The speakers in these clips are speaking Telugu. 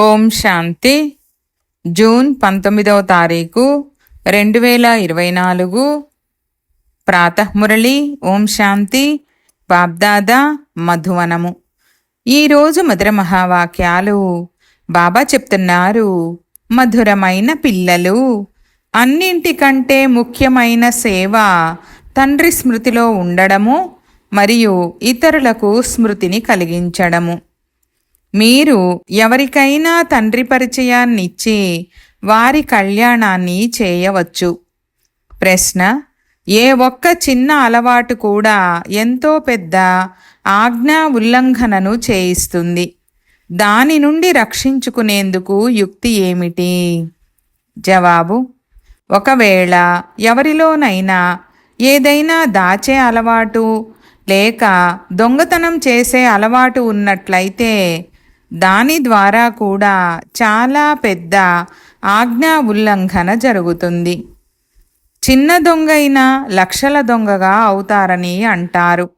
ఓం శాంతి. జూన్ పంతొమ్మిదవ తారీఖు రెండు వేల ఇరవై నాలుగు. ప్రాతఃమురళి ఓం శాంతి. బాబ్దాదా మధువనము. ఈరోజు మధుర మహావాక్యాలు. బాబా చెప్తున్నారు మధురమైన పిల్లలు అన్నింటికంటే ముఖ్యమైన సేవ తండ్రి స్మృతిలో ఉండడము మరియు ఇతరులకు స్మృతిని కలిగించడము. మీరు ఎవరికైనా తండ్రి పరిచయాన్నిచ్చి వారి కళ్యాణాన్ని చేయవచ్చు. ప్రశ్న ఏ ఒక్క చిన్న అలవాటు కూడా ఎంతో పెద్ద ఆజ్ఞా ఉల్లంఘనను చేయిస్తుంది. దాని నుండి రక్షించుకునేందుకు యుక్తి ఏమిటి? జవాబు ఒకవేళ ఎవరిలోనైనా ఏదైనా దాచే అలవాటు లేక దొంగతనం చేసే అలవాటు ఉన్నట్లయితే దాని ద్వారా కూడా చాలా పెద్ద ఆజ్ఞా ఉల్లంఘన జరుగుతుంది. చిన్న దొంగైనా లక్షల దొంగగా అవుతారని అంటారు.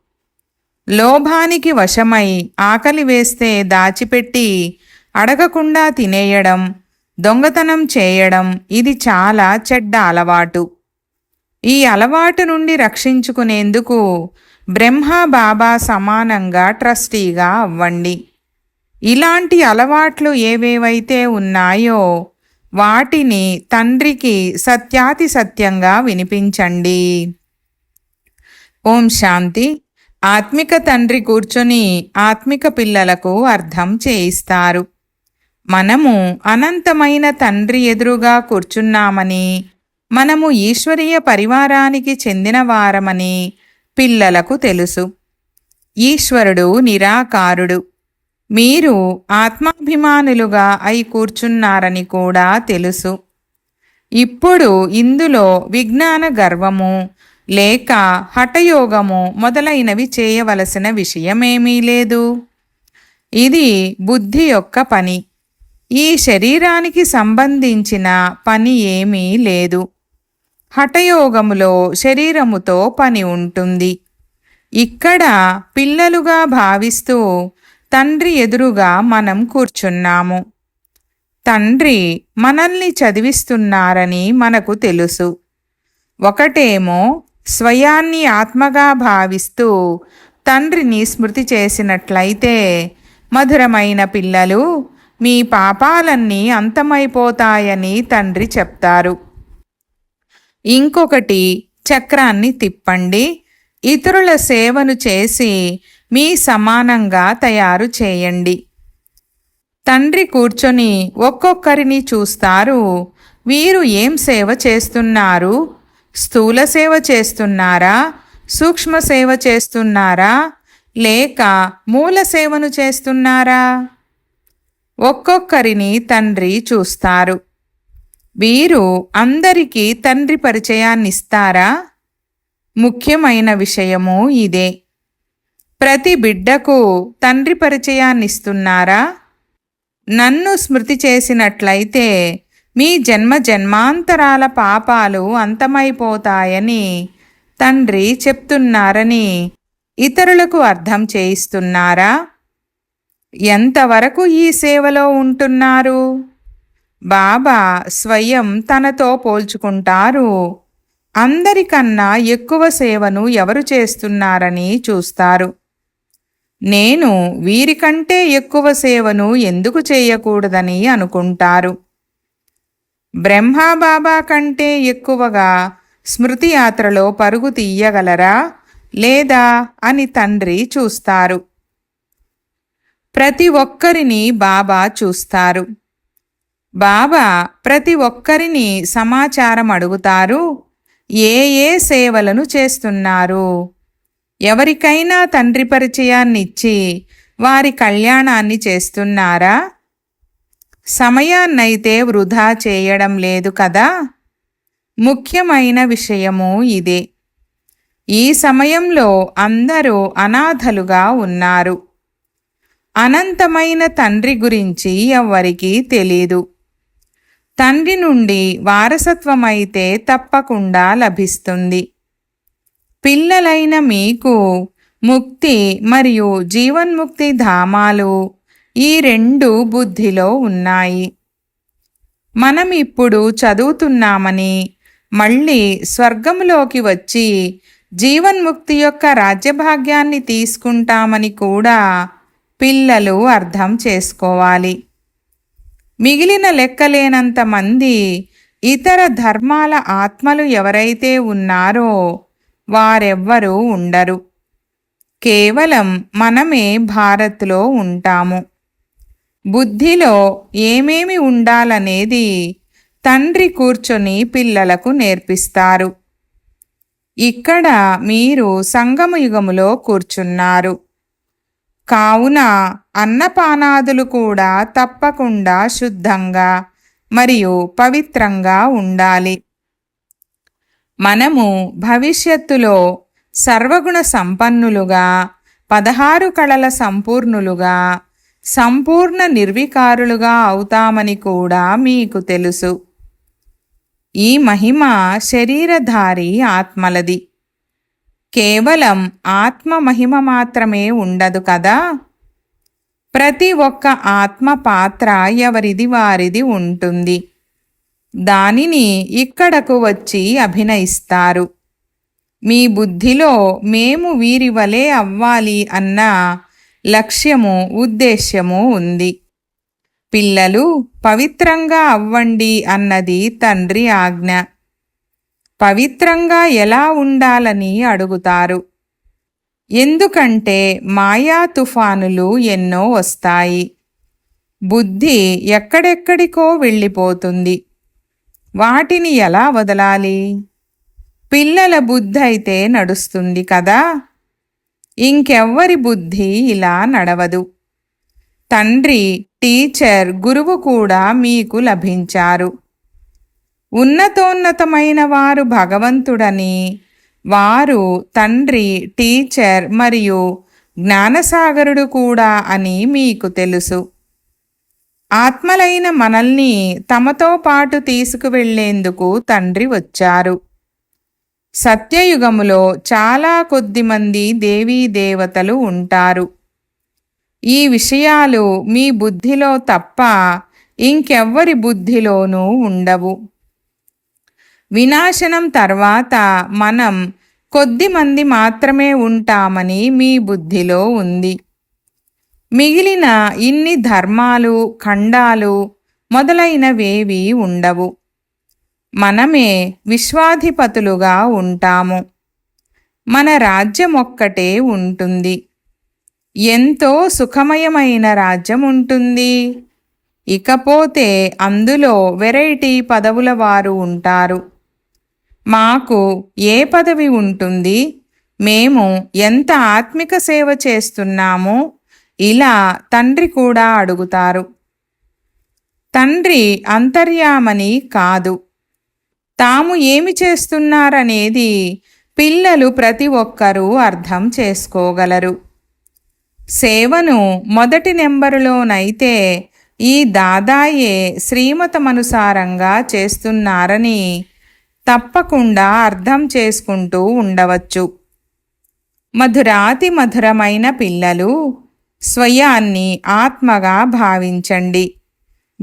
లోభానికి వశమై ఆకలి వేస్తే దాచిపెట్టి అడగకుండా తినేయడం దొంగతనం చేయడం ఇది చాలా చెడ్డ అలవాటు. ఈ అలవాటు నుండి రక్షించుకునేందుకు బ్రహ్మ బాబా సమానంగా ట్రస్టీగా అవ్వండి. ఇలాంటి అలవాట్లు ఏవేవైతే ఉన్నాయో వాటిని తండ్రికి సత్యాతి సత్యంగా వినిపించండి. ఓం శాంతి. ఆత్మిక తండ్రి కూర్చొని ఆత్మిక పిల్లలకు అర్థం చేయిస్తారు. మనము అనంతమైన తండ్రి ఎదురుగా కూర్చున్నామని మనము ఈశ్వరీయ పరివారానికి చెందినవారమని పిల్లలకు తెలుసు. ఈశ్వరుడు నిరాకారుడు. మీరు ఆత్మాభిమానులుగా అయి కూర్చున్నారని కూడా తెలుసు. ఇప్పుడు ఇందులో విజ్ఞాన గర్వము లేక హఠయోగము మొదలైనవి చేయవలసిన విషయమేమీ లేదు. ఇది బుద్ధి యొక్క పని. ఈ శరీరానికి సంబంధించిన పని ఏమీ లేదు. హఠయోగములో శరీరముతో పని ఉంటుంది. ఇక్కడ పిల్లలుగా భావిస్తూ తండ్రి ఎదురుగా మనం కూర్చున్నాము. తండ్రి మనల్ని చదివిస్తున్నారని మనకు తెలుసు. ఒకటేమో స్వయాన్ని ఆత్మగా భావిస్తూ తండ్రిని స్మృతి చేసినట్లయితే మధురమైన పిల్లలు మీ పాపాలన్నీ అంతమైపోతాయని తండ్రి చెప్తారు. ఇంకొకటి చక్రాన్ని తిప్పండి. ఇతరుల సేవను చేసి మీ సమానంగా తయారు చేయండి. తండ్రి కూర్చొని ఒక్కొక్కరిని చూస్తారు. వీరు ఏం సేవ చేస్తున్నారు? స్థూల సేవ చేస్తున్నారా? సూక్ష్మ సేవ చేస్తున్నారా? లేక మూల సేవను చేస్తున్నారా? ఒక్కొక్కరిని తండ్రి చూస్తారు. వీరు అందరికీ తండ్రి పరిచయాన్నిస్తారా? ముఖ్యమైన విషయము ఇదే. ప్రతి బిడ్డకు తండ్రి పరిచయాన్నిస్తున్నారా? నన్ను స్మృతి చేసినట్లయితే మీ జన్మ జన్మాంతరాల పాపాలు అంతమైపోతాయని తండ్రి చెప్తున్నారని ఇతరులకు అర్థం చేయిస్తున్నారా? ఎంతవరకు ఈ సేవలో ఉంటున్నారు? బాబా స్వయం తనతో పోల్చుకుంటారు. అందరికన్నా ఎక్కువ సేవను ఎవరు చేస్తున్నారని చూస్తారు. నేను వీరికంటే ఎక్కువ సేవను ఎందుకు చేయకూడదని అనుకుంటారు. బ్రహ్మాబాబా కంటే ఎక్కువగా స్మృతి యాత్రలో పరుగు తీయగలరా లేదా అని తండ్రి చూస్తారు. ప్రతి ఒక్కరిని బాబా చూస్తారు. బాబా ప్రతి ఒక్కరిని సమాచారం అడుగుతారు ఏ ఏ సేవలను చేస్తున్నారు ఎవరికైనా తండ్రి పరిచయాన్నిచ్చి వారి కళ్యాణాన్ని చేస్తున్నారా? సమయాన్నైతే వృధా చేయడం లేదు కదా? ముఖ్యమైన విషయము ఇదే. ఈ సమయంలో అందరూ అనాథలుగా ఉన్నారు. అనంతమైన తండ్రి గురించి ఎవ్వరికీ తెలీదు. తండ్రి నుండి వారసత్వమైతే తప్పకుండా లభిస్తుంది. పిల్లలైన మీకు ముక్తి మరియు జీవన్ముక్తి ధామాలు ఈ రెండు బుద్ధిలో ఉన్నాయి. మనం ఇప్పుడు చదువుతున్నామని మళ్ళీ స్వర్గంలోకి వచ్చి జీవన్ముక్తి యొక్క రాజ్యభాగ్యాన్ని తీసుకుంటామని కూడా పిల్లలు అర్థం చేసుకోవాలి. మిగిలిన లెక్కలేనంత మంది ఇతర ధర్మాల ఆత్మలు ఎవరైతే ఉన్నారో వారెవ్వరూ ఉండరు. కేవలం మనమే భారత్లో ఉంటాము. బుద్ధిలో ఏమేమి ఉండాలనేది తండ్రి కూర్చొని పిల్లలకు నేర్పిస్తారు. ఇక్కడ మీరు సంగమయుగములో కూర్చున్నారు. కావున అన్నపానాదులు కూడా తప్పకుండా శుద్ధంగా మరియు పవిత్రంగా ఉండాలి. మనము భవిష్యత్తులో సర్వగుణ సంపన్నులుగా పదహారు కళల సంపూర్ణులుగా సంపూర్ణ నిర్వికారులుగా అవుతామని కూడా మీకు తెలుసు. ఈ మహిమ శరీరధారి ఆత్మలది. కేవలం ఆత్మ మహిమ మాత్రమే ఉండదు కదా? ప్రతి ఒక్క ఆత్మ పాత్ర ఎవరిది వారిది ఉంటుంది. దానిని ఇక్కడకు వచ్చి అభినయిస్తారు. మీ బుద్ధిలో మేము వీరి వలె అవ్వాలి అన్న లక్ష్యము ఉద్దేశ్యము ఉంది. పిల్లలు పవిత్రంగా అవ్వండి అన్నది తండ్రి ఆజ్ఞ. పవిత్రంగా ఎలా ఉండాలని అడుగుతారు. ఎందుకంటే మాయా తుఫానులు ఎన్నో వస్తాయి. బుద్ధి ఎక్కడెక్కడికో వెళ్ళిపోతుంది. వాటిని ఎలా వదలాలి? పిల్లల బుద్ధి అయితే నడుస్తుంది కదా. ఇంకెవ్వరి బుద్ధి ఇలా నడవదు. తండ్రి టీచర్ గురువు కూడా మీకు లభించారు. ఉన్నతోన్నతమైన వారు భగవంతుడని వారు తండ్రి టీచర్ మరియు జ్ఞానసాగరుడు కూడా అని మీకు తెలుసు. ఆత్మలైన మనల్ని తమతో పాటు తీసుకువెళ్ళేందుకు తండ్రి వచ్చారు. సత్యయుగములో చాలా కొద్దిమంది దేవీ దేవతలు ఉంటారు. ఈ విషయాలు మీ బుద్ధిలో తప్ప ఇంకెవ్వరి బుద్ధిలోనూ ఉండవు. వినాశనం తర్వాత మనం కొద్దిమంది మాత్రమే ఉంటామని మీ బుద్ధిలో ఉంది. మిగిలిన ఇన్ని ధర్మాలు ఖండాలు మొదలైనవేవి ఉండవు. మనమే విశ్వాధిపతులుగా ఉంటాము. మన రాజ్యం ఒక్కటే ఉంటుంది. ఎంతో సుఖమయమైన రాజ్యం ఉంటుంది. ఇకపోతే అందులో వెరైటీ పదవుల వారు ఉంటారు. మాకు ఏ పదవి ఉంటుంది? మేము ఎంత ఆత్మిక సేవ చేస్తున్నామో? ఇలా తండ్రి కూడా అడుగుతారు. తండ్రి అంతర్యామని కాదు. తాము ఏమి చేస్తున్నారనేది పిల్లలు ప్రతి ఒక్కరూ అర్థం చేసుకోగలరు. సేవను మొదటి నెంబరులోనైతే ఈ దాదాయే శ్రీమతమనుసారంగా చేస్తున్నారని తప్పకుండా అర్థం చేసుకుంటూ ఉండవచ్చు. మధురాతి మధురమైన పిల్లలు స్వయాన్ని ఆత్మగా భావించండి.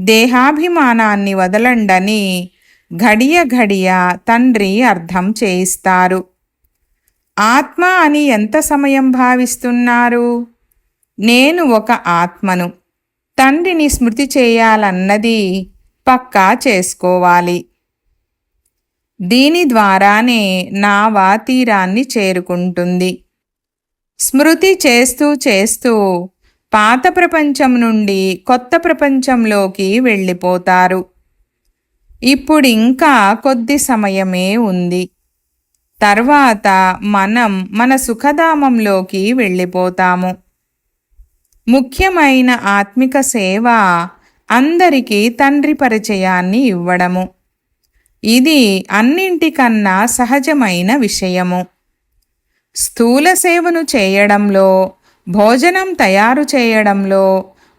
దేహాభిమానాన్ని వదలండని ఘడియ ఘడియ తండ్రి అర్థం చేయిస్తారు. ఆత్మ అని ఎంత సమయం భావిస్తున్నారు? నేను ఒక ఆత్మను. తండ్రిని స్మృతి చేయాలన్నది పక్కా చేసుకోవాలి. దీని ద్వారానే నా తీరాన్ని చేరుకుంటుంది. స్మృతి చేస్తూ చేస్తూ పాత ప్రపంచం నుండి కొత్త ప్రపంచంలోకి వెళ్ళిపోతారు. ఇప్పుడింకా కొద్ది సమయమే ఉంది. తర్వాత మనం మన సుఖధామంలోకి వెళ్ళిపోతాము. ముఖ్యమైన ఆత్మిక సేవ అందరికీ తండ్రి పరిచయాన్ని ఇవ్వడము. ఇది అన్నింటికన్నా సహజమైన విషయము. స్థూల సేవను చేయడంలో భోజనం తయారు చేయడంలో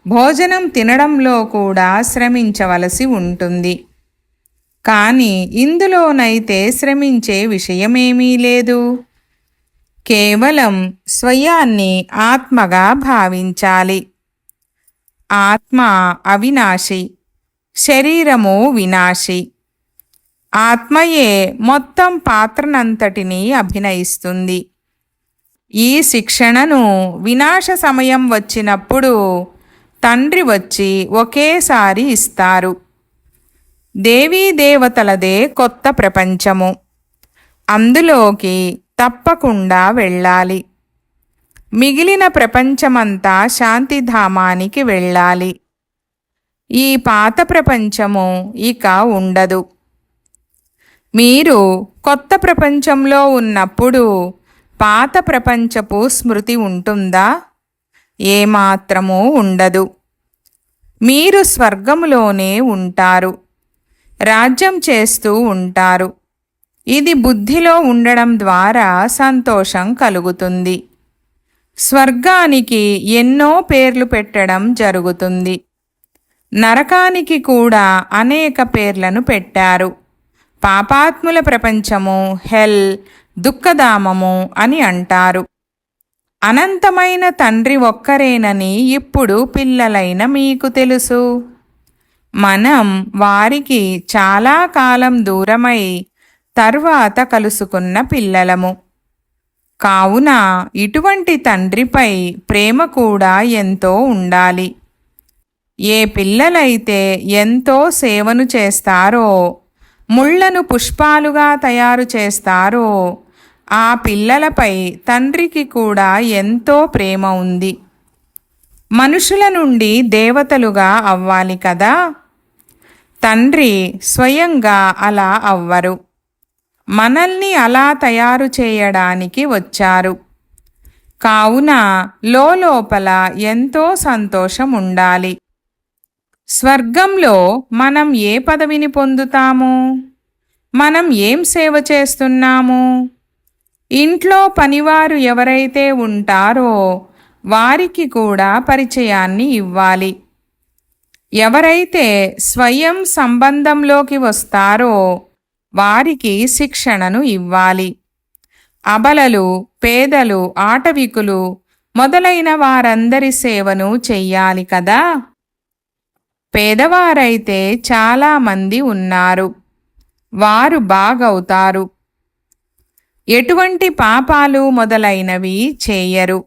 భోజనం తినడంలో కూడా శ్రమించవలసి ఉంటుంది. కానీ ఇందులోనైతే శ్రమించే విషయమేమీ లేదు. కేవలం స్వయాన్ని ఆత్మగా భావించాలి. ఆత్మ అవినాశి శరీరము వినాశి. ఆత్మయే మొత్తం పాత్రనంతటినీ అభినయిస్తుంది. ఈ శిక్షణను వినాశ సమయం వచ్చినప్పుడు తండ్రి వచ్చి ఒకేసారి ఇస్తారు. దేవీ దేవతలదే కొత్త ప్రపంచము. అందులోకి తప్పకుండా వెళ్ళాలి. మిగిలిన ప్రపంచమంతా శాంతిధామానికి వెళ్ళాలి. ఈ పాత ప్రపంచము ఇక ఉండదు. మీరు కొత్త ప్రపంచంలో ఉన్నప్పుడు పాత ప్రపంచపు స్మృతి ఉంటుందా? ఏమాత్రమూ ఉండదు. మీరు స్వర్గములోనే ఉంటారు. రాజ్యం చేస్తూ ఉంటారు. ఇది బుద్ధిలో ఉండడం ద్వారా సంతోషం కలుగుతుంది. స్వర్గానికి ఎన్నో పేర్లు పెట్టడం జరుగుతుంది. నరకానికి కూడా అనేక పేర్లను పెట్టారు. పాపాత్ముల ప్రపంచము హెల్ దుఃఖధామము అని అంటారు. అనంతమైన తండ్రి ఒక్కరేనని ఇప్పుడు పిల్లలైన మీకు తెలుసు. మనం వారికి చాలా కాలం దూరమై తర్వాత కలుసుకున్న పిల్లలము. కావున ఇటువంటి తండ్రిపై ప్రేమ కూడా ఎంతో ఉండాలి. ఏ పిల్లలైతే ఎంతో సేవను చేస్తారో ముళ్ళను పుష్పాలుగా తయారు చేస్తారో ఆ పిల్లలపై తండ్రికి కూడా ఎంతో ప్రేమ ఉంది. మనుషుల నుండి దేవతలుగా అవ్వాలి కదా? తండ్రి స్వయంగా అలా అవ్వరు. మనల్ని అలా తయారు చేయడానికి వచ్చారు. కావున లోపల ఎంతో సంతోషం ఉండాలి. స్వర్గంలో మనం ఏ పదవిని పొందుతాము? మనం ఏం సేవ చేస్తున్నాము? ఇంట్లో పనివారు ఎవరైతే ఉంటారో వారికి కూడా పరిచయాన్ని ఇవ్వాలి. ఎవరైతే స్వయం సంబంధంలోకి వస్తారో వారికి శిక్షణను ఇవ్వాలి. అబలలు పేదలు ఆటవికులు మొదలైన వారందరి సేవను చెయ్యాలి కదా? పేదవారైతే చాలామంది ఉన్నారు. వారు బాగవుతారు. ఎటువంటి పాపాలు మొదలైనవి చేయరు.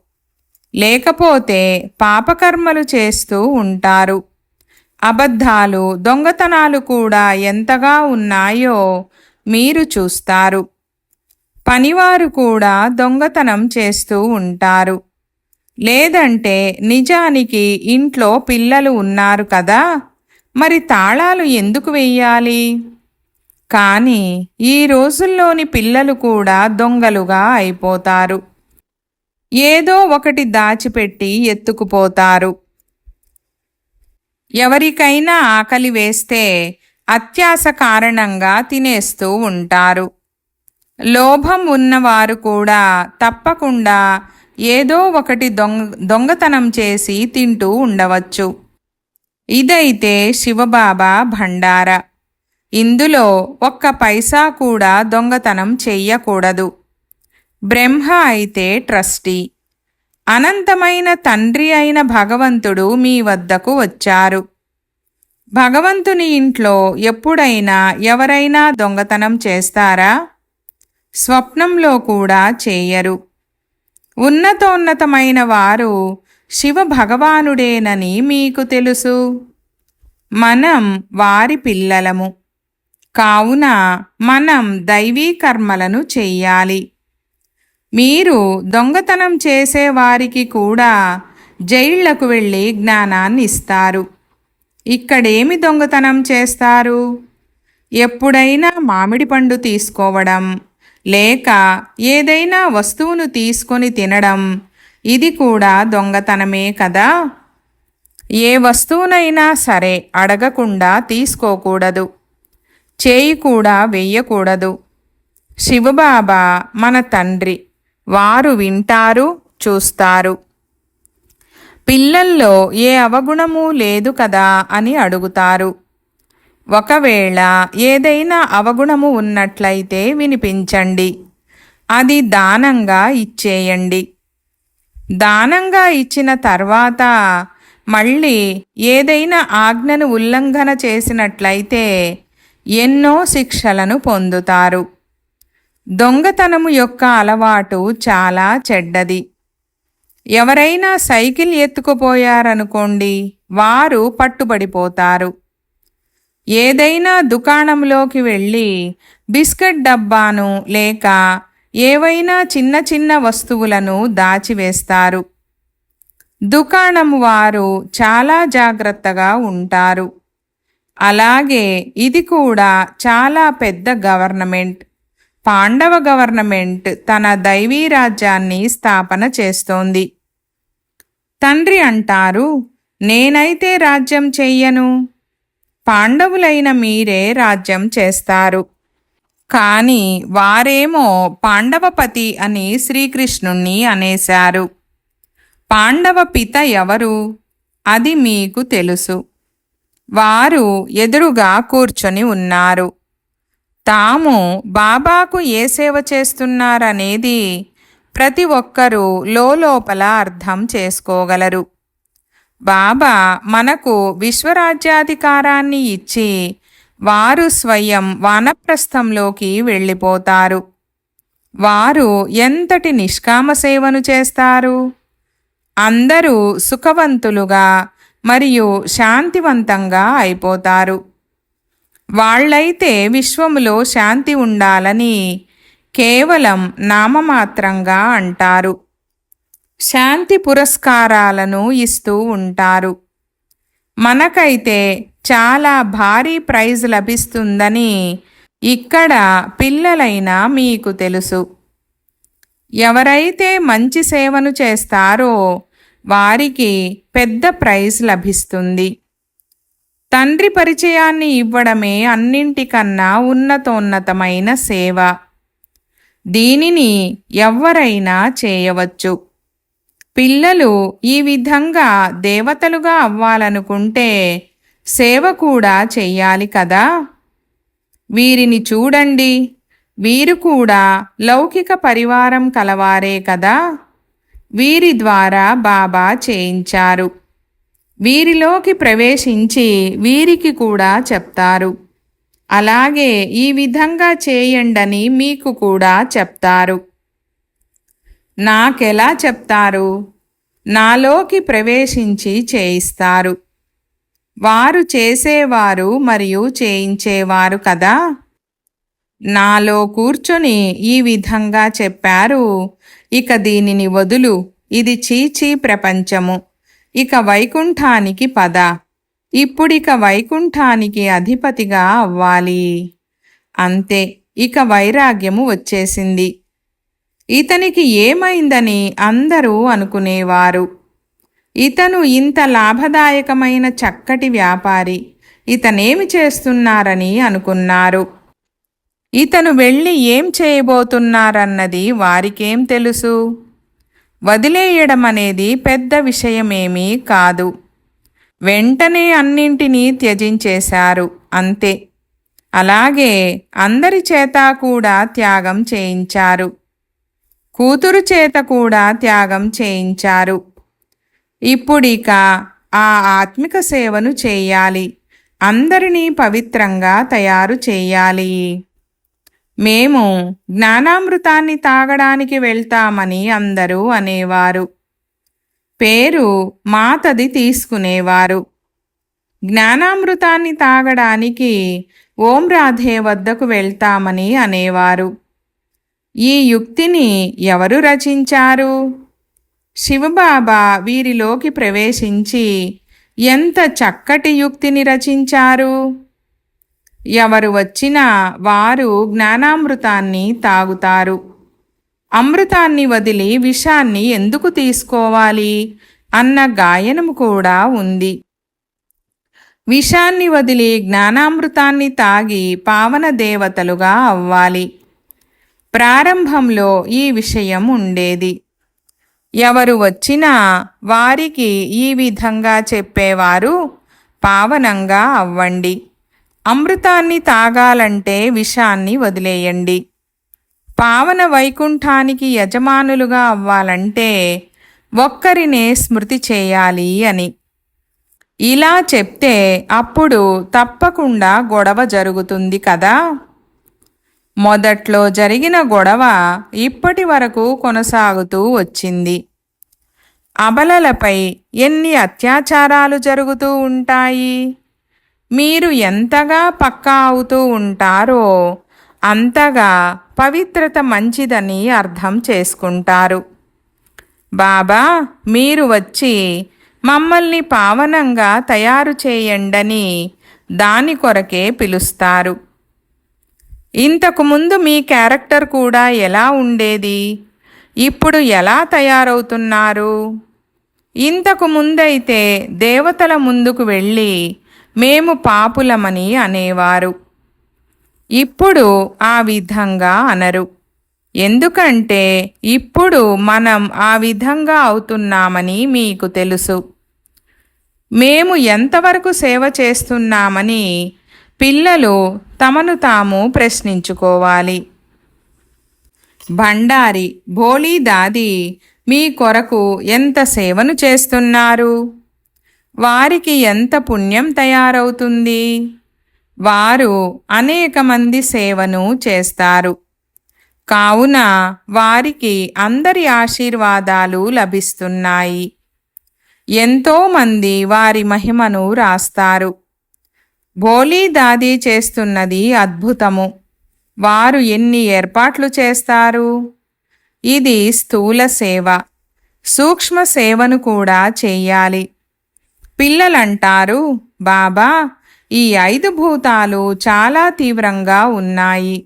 లేకపోతే పాపకర్మలు చేస్తూ ఉంటారు. అబద్ధాలు దొంగతనాలు కూడా ఎంతగా ఉన్నాయో మీరు చూస్తారు. పనివారు కూడా దొంగతనం చేస్తూ ఉంటారు. లేదంటే నిజానికి ఇంట్లో పిల్లలు ఉన్నారు కదా మరి తాళాలు ఎందుకు వెయ్యాలి కానీ ఈ రోజుల్లోని పిల్లలు కూడా దొంగలుగా అయిపోతారు. ఏదో ఒకటి దాచిపెట్టి ఎత్తుకుపోతారు. ఎవరికైనా ఆకలి వేస్తే అత్యాస కారణంగా తినేస్తూ ఉంటారు. లోభం ఉన్నవారు కూడా తప్పకుండా ఏదో ఒకటి దొంగ దొంగతనం చేసి తింటూ ఉండవచ్చు. ఇదైతే శివబాబా భండార. ఇందులో ఒక్క పైసా కూడా దొంగతనం చెయ్యకూడదు. బ్రహ్మ అయితే ట్రస్టీ. అనంతమైన తండ్రి అయిన భగవంతుడు మీ వద్దకు వచ్చారు. భగవంతుని ఇంట్లో ఎప్పుడైనా ఎవరైనా దొంగతనం చేస్తారా? స్వప్నంలో కూడా చేయరు. ఉన్నతోన్నతమైన వారు శివ భగవానుడేనని మీకు తెలుసు. మనం వారి పిల్లలము. కావున మనం దైవీ కర్మలను చెయ్యాలి. మీరు దొంగతనం చేసేవారికి కూడా జైళ్ళకు వెళ్ళి జ్ఞానాన్ని ఇస్తారు. ఇక్కడేమి దొంగతనం చేస్తారు? ఎప్పుడైనా మామిడి పండు తీసుకోవడం లేక ఏదైనా వస్తువును తీసుకొని తినడం ఇది కూడా దొంగతనమే కదా? ఏ వస్తువునైనా సరే అడగకుండా తీసుకోకూడదు. చేయి కూడా వెయ్యకూడదు. శివబాబా మన తండ్రి వారు వింటారు చూస్తారు. పిల్లల్లో ఏ అవగుణము లేదు కదా అని అడుగుతారు. ఒకవేళ ఏదైనా అవగుణము ఉన్నట్లయితే వినిపించండి. అది దానంగా ఇచ్చేయండి. దానంగా ఇచ్చిన తర్వాత మళ్ళీ ఏదైనా ఆజ్ఞను ఉల్లంఘన చేసినట్లయితే ఎన్నో శిక్షలను పొందుతారు. దొంగతనము యొక్క అలవాటు చాలా చెడ్డది. ఎవరైనా సైకిల్ ఎత్తుకుపోయారనుకోండి వారు పట్టుబడిపోతారు. ఏదైనా దుకాణంలోకి వెళ్ళి బిస్కెట్ డబ్బాను లేక ఏవైనా చిన్న చిన్న వస్తువులను దాచివేస్తారు. దుకాణం వారు చాలా జాగ్రత్తగా ఉంటారు. అలాగే ఇది కూడా చాలా పెద్ద గవర్నమెంట్. పాండవ గవర్నమెంట్ తన దైవీ రాజ్యాన్ని స్థాపన చేస్తోంది. తండ్రి అంటారు నేనైతే రాజ్యం చెయ్యను. పాండవులైన మీరే రాజ్యం చేస్తారు. కానీ వారేమో పాండవపతి అని శ్రీకృష్ణుణ్ణి అనేశారు. పాండవ పిత ఎవరు? అది మీకు తెలుసు. వారు ఎదురుగా కూర్చొని ఉన్నారు. తాము బాబాకు ఏ సేవ చేస్తున్నారనేది ప్రతి ఒక్కరూ లోపల అర్థం చేసుకోగలరు. బాబా మనకు విశ్వరాజ్యాధికారాన్ని ఇచ్చి వారు స్వయం వానప్రస్థంలోకి వెళ్ళిపోతారు. వారు ఎంతటి నిష్కామ సేవను చేస్తారు? అందరూ సుఖవంతులుగా మరియు శాంతివంతంగా అయిపోతారు. వాళ్ళైతే విశ్వములో శాంతి ఉండాలని కేవలం నామమాత్రంగా అంటారు. శాంతి పురస్కారాలను ఇస్తూ ఉంటారు. మనకైతే చాలా భారీ ప్రైజ్ లభిస్తుందని ఇక్కడ పిల్లలైనా మీకు తెలుసు. ఎవరైతే మంచి సేవను చేస్తారో వారికి పెద్ద ప్రైజ్ లభిస్తుంది. తండ్రి పరిచయాన్ని ఇవ్వడమే అన్నింటికన్నా ఉన్నతోన్నతమైన సేవ. దీనిని ఎవ్వరైనా చేయవచ్చు. పిల్లలు ఈ విధంగా దేవతలుగా అవ్వాలనుకుంటే సేవ కూడా చెయ్యాలి కదా? వీరిని చూడండి. వీరు కూడా లౌకిక పరివారం కలవారే కదా? వీరి ద్వారా బాబా చేయించారు. వీరిలోకి ప్రవేశించి వీరికి కూడా చెప్తారు. అలాగే ఈ విధంగా చేయండని మీకు కూడా చెప్తారు. నాకెలా చెప్తారు? నాలోకి ప్రవేశించి చేయిస్తారు. వారు చేసేవారు మరియు చేయించేవారు కదా? నాలో కూర్చొని ఈ విధంగా చెప్పారు. ఇక దీనిని వదులు. ఇది చీచీ ప్రపంచము. ఇక వైకుంఠానికి పద. ఇప్పుడిక వైకుంఠానికి అధిపతిగా అవ్వాలి. అంతే. ఇక వైరాగ్యము వచ్చేసింది. ఇతనికి ఏమైందని అందరూ అనుకునేవారు. ఇతను ఇంత లాభదాయకమైన చక్కటి వ్యాపారి. ఇతనేమి చేస్తున్నారని అనుకున్నారు. ఇతను వెళ్ళి ఏం చేయబోతున్నారన్నది వారికేం తెలుసు? వదిలేయడం అనేది పెద్ద విషయమేమీ కాదు. వెంటనే అన్నింటినీ త్యజించేశారు అంతే. అలాగే అందరి చేత కూడా త్యాగం చేయించారు. కూతురు చేత కూడా త్యాగం చేయించారు. ఇప్పుడిక ఆ ఆత్మిక సేవను చేయాలి. అందరినీ పవిత్రంగా తయారు చేయాలి. మేము జ్ఞానామృతాన్ని తాగడానికి వెళ్తామని అందరూ అనేవారు. పేరు మాతది తీసుకునేవారు. జ్ఞానామృతాన్ని తాగడానికి ఓం రాధే వద్దకు వెళ్తామని అనేవారు. ఈ యుక్తిని ఎవరు రచించారు? శివబాబా వీరిలోకి ప్రవేశించి ఎంత చక్కటి యుక్తిని రచించారు? ఎవరు వచ్చినా వారు జ్ఞానామృతాన్ని తాగుతారు. అమృతాన్ని వదిలి విషాన్ని ఎందుకు తీసుకోవాలి? అన్న గాయనము కూడా ఉంది. విషాన్ని వదిలి జ్ఞానామృతాన్ని తాగి పావన దేవతలుగా అవ్వాలి. ప్రారంభంలో ఈ విషయం ఉండేది. ఎవరు వచ్చినా వారికి ఈ విధంగా చెప్పేవారు పావనంగా అవ్వండి. అమృతాన్ని తాగాలంటే విషాన్ని వదిలేయండి. పావన వైకుంఠానికి యజమానులుగా అవ్వాలంటే ఒక్కరినే స్మృతి చేయాలి అని. ఇలా చెప్తే అప్పుడు తప్పకుండా గొడవ జరుగుతుంది కదా? మొదట్లో జరిగిన గొడవ ఇప్పటి వరకు కొనసాగుతూ వచ్చింది. అబలలపై ఎన్ని అత్యాచారాలు జరుగుతూ ఉంటాయి? మీరు ఎంతగా పక్కా అవుతూ ఉంటారో అంతగా పవిత్రత మంచిదని అర్థం చేసుకుంటారు. బాబా మీరు వచ్చి మమ్మల్ని పావనంగా తయారు చేయండని దాని కొరకే పిలుస్తారు. ఇంతకుముందు మీ క్యారెక్టర్ కూడా ఎలా ఉండేది? ఇప్పుడు ఎలా తయారవుతున్నారు? ఇంతకు ముందైతే దేవతల ముందుకు వెళ్ళి మేము పాపులమని అనేవారు. ఇప్పుడు ఆ విధంగా అనరు. ఎందుకంటే ఇప్పుడు మనం ఆ విధంగా అవుతున్నామని మీకు తెలుసు. మేము ఎంతవరకు సేవ చేస్తున్నామని పిల్లలు తమను తాము ప్రశ్నించుకోవాలి. భండారి భోళీ దాది మీ కొరకు ఎంత సేవను చేస్తున్నారు? వారికి ఎంత పుణ్యం తయారవుతుంది? వారు అనేక మంది సేవను చేస్తారు. కావున వారికి అందరి ఆశీర్వాదాలు లభిస్తున్నాయి. ఎంతోమంది వారి మహిమను రాస్తారు. భోలీ దాది చేస్తున్నది అద్భుతము. వారు ఎన్ని ఏర్పాట్లు చేస్తారు? ఇది స్థూల సేవ. సూక్ష్మ సేవను కూడా చేయాలి. పిల్లలంటారు బాబా ఈ ఐదు భూతాలు చాలా తీవ్రంగా ఉన్నాయి.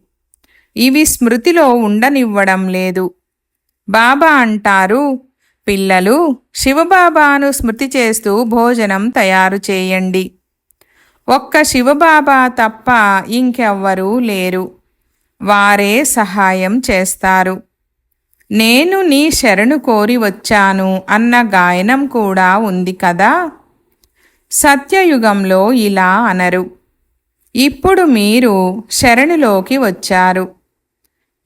ఇవి స్మృతిలో ఉండనివ్వడం లేదు. బాబా అంటారు పిల్లలు శివబాబాను స్మృతి చేస్తూ భోజనం తయారు చేయండి. ఒక్క శివబాబా తప్ప ఇంకెవ్వరూ లేరు. వారే సహాయం చేస్తారు. నేను నీ శరణు కోరి వచ్చాను అన్న గాయనం కూడా ఉంది కదా? సత్యయుగంలో ఇలా అనరు. ఇప్పుడు మీరు శరణులోకి వచ్చారు.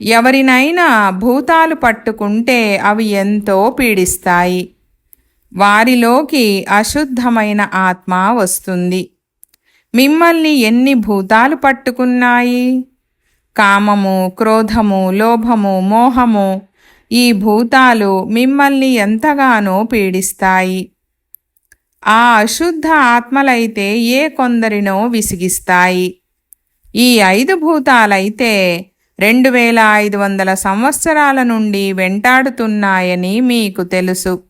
ఎవరినైనా భూతాలు పట్టుకుంటే అవి ఎంతో పీడిస్తాయి. వారిలోకి అశుద్ధమైన ఆత్మ వస్తుంది. మిమ్మల్ని ఎన్ని భూతాలు పట్టుకున్నాయి? కామము క్రోధము లోభము మోహము ఈ భూతాలు మిమ్మల్ని ఎంతగానో పీడిస్తాయి. ఆ అశుద్ధ ఆత్మలైతే ఏ కొందరినో విసిగిస్తాయి. ఈ ఐదు భూతాలైతే రెండు వేల ఐదు వందల సంవత్సరాల నుండి వెంటాడుతున్నాయని మీకు తెలుసు.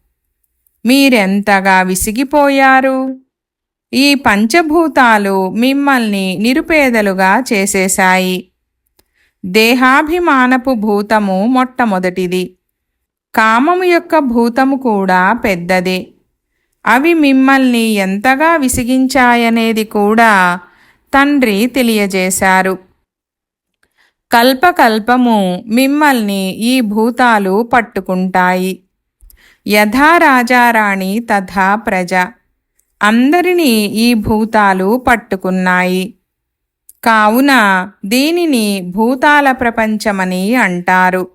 మీరెంతగా విసిగిపోయారు? ఈ పంచభూతాలు మిమ్మల్ని నిరుపేదలుగా చేసేశాయి. దేహాభిమానపు భూతము మొట్టమొదటిది. కామము యొక్క భూతము కూడా పెద్దదే. అవి మిమ్మల్ని ఎంతగా విసిగించాయనేది కూడా తండ్రి తెలియజేశారు. కల్పకల్పము మిమ్మల్ని ఈ భూతాలు పట్టుకుంటాయి. యథా రాజారాణి తథా ప్రజ. అందరినీ ఈ భూతాలు పట్టుకున్నాయి. కావున దీనిని భూతాల ప్రపంచమని అంటారు.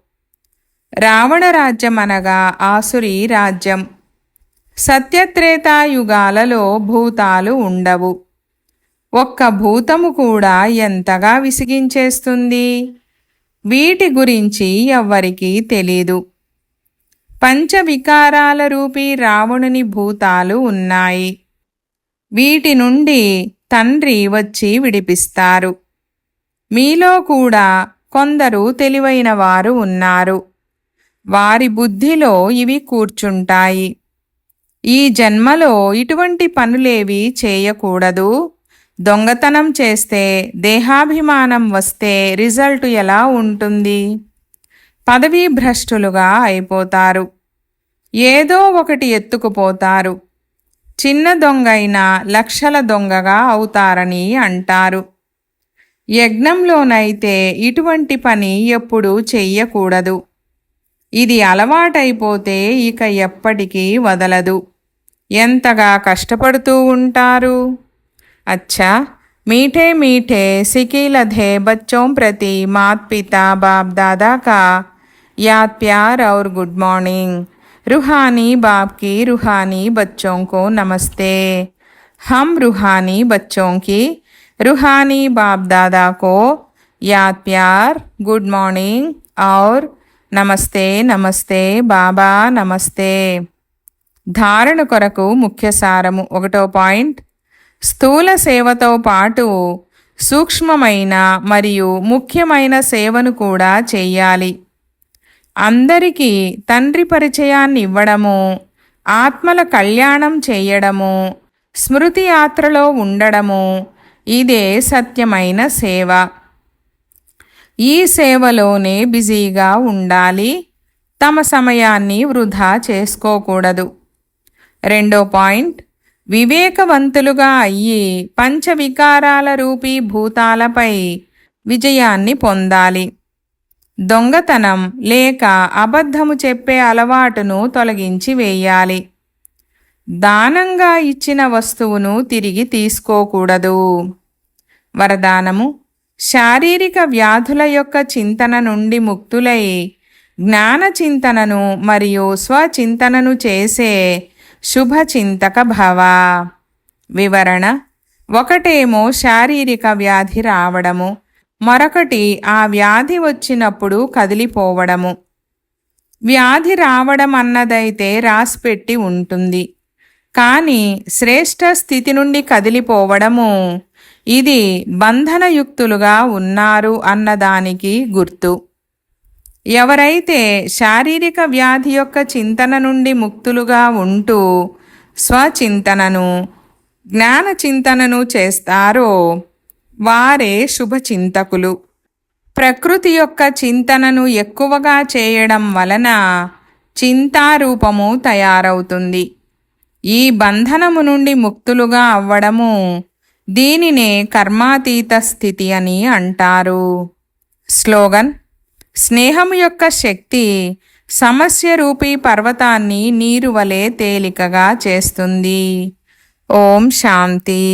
రావణ రాజ్యం అనగా ఆసురి రాజ్యం సత్యత్రేతాయుగాలలో భూతాలు ఉండవు. ఒక్క భూతము కూడా ఎంతగా విసిగించేస్తుంది? వీటి గురించి ఎవ్వరికీ తెలీదు. పంచవికారాల రూపీ రావణుని భూతాలు ఉన్నాయి. వీటి నుండి తండ్రి వచ్చి విడిపిస్తారు. మీలో కూడా కొందరు తెలివైన వారు ఉన్నారు. వారి బుద్ధిలో ఇవి కూర్చుంటాయి. ఈ జన్మలో ఇటువంటి పనులేవి చేయకూడదు. దొంగతనం చేస్తే దేహాభిమానం వస్తే రిజల్ట్ ఎలా ఉంటుంది? పదవీ భ్రష్టులుగా అయిపోతారు. ఏదో ఒకటి ఎత్తుకుపోతారు. చిన్న దొంగైనా లక్షల దొంగగా అవుతారని అంటారు. యజ్ఞంలోనైతే ఇటువంటి పని ఎప్పుడూ చెయ్యకూడదు. ఇది అలవాటైపోతే ఇక ఎప్పటికీ వదలదు. ఎంతగా కష్టపడుతూ ఉంటారు అచ్చా मीठे मीठे सिकीलधे बच्चों प्रति मात पिता बाप दादा का याद प्यार और गुड मॉर्निंग रूहानी बाप की रूहानी बच्चों को नमस्ते हम रूहानी बच्चों की रूहानी बाप दादा को याद प्यार गुड मॉर्निंग और నమస్తే నమస్తే బాబా నమస్తే ధారణ కొరకు ముఖ్య సారము. ఒకటో పాయింట్. స్థూల సేవతో పాటు సూక్ష్మమైన మరియు ముఖ్యమైన సేవను కూడా చేయాలి. అందరికీ తండ్రి పరిచయాన్ని ఇవ్వడము ఆత్మల కళ్యాణం చేయడము స్మృతి యాత్రలో ఉండడము ఇదే సత్యమైన సేవ. ఈ సేవలోనే బిజీగా ఉండాలి తమ సమయాన్ని వృధా చేసుకోకూడదు. రెండో పాయింట్. వివేకవంతులుగా అయ్యి పంచవికారాల రూపీ భూతాలపై విజయాన్ని పొందాలి. దొంగతనం లేక అబద్ధము చెప్పే అలవాటును తొలగించి వేయాలి. దానంగా ఇచ్చిన వస్తువును తిరిగి తీసుకోకూడదు. వరదానము. శారీరక వ్యాధుల యొక్క చింతన నుండి ముక్తులై జ్ఞాన చింతనను మరియు స్వచింతనను చేసే శుభచింతక భవ వివరణ ఒకటేమో శారీరక వ్యాధి రావడము మరొకటి ఆ వ్యాధి వచ్చినప్పుడు కదిలిపోవడము. వ్యాధి రావడం అన్నదైతే రాసిపెట్టి ఉంటుంది. కానీ శ్రేష్ఠ స్థితి నుండి కదిలిపోవడము ఇది బంధనయుక్తులుగా ఉన్నారు అన్నదానికి గుర్తు. ఎవరైతే శారీరక వ్యాధి యొక్క చింతన నుండి ముక్తులుగా ఉంటూ స్వచింతనను జ్ఞాన చింతనను చేస్తారో వారే శుభచింతకులు. ప్రకృతి యొక్క చింతనను ఎక్కువగా చేయడం వలన చింతారూపము తయారవుతుంది. ఈ బంధనము నుండి ముక్తులుగా అవ్వడము దీనినే కర్మాతీత స్థితి అని అంటారు. స్లోగన్ స్నేహం యొక్క శక్తి సమస్య రూపీ పర్వతాన్ని నీరు వలె తేలికగా చేస్తుంది. ఓం శాంతి.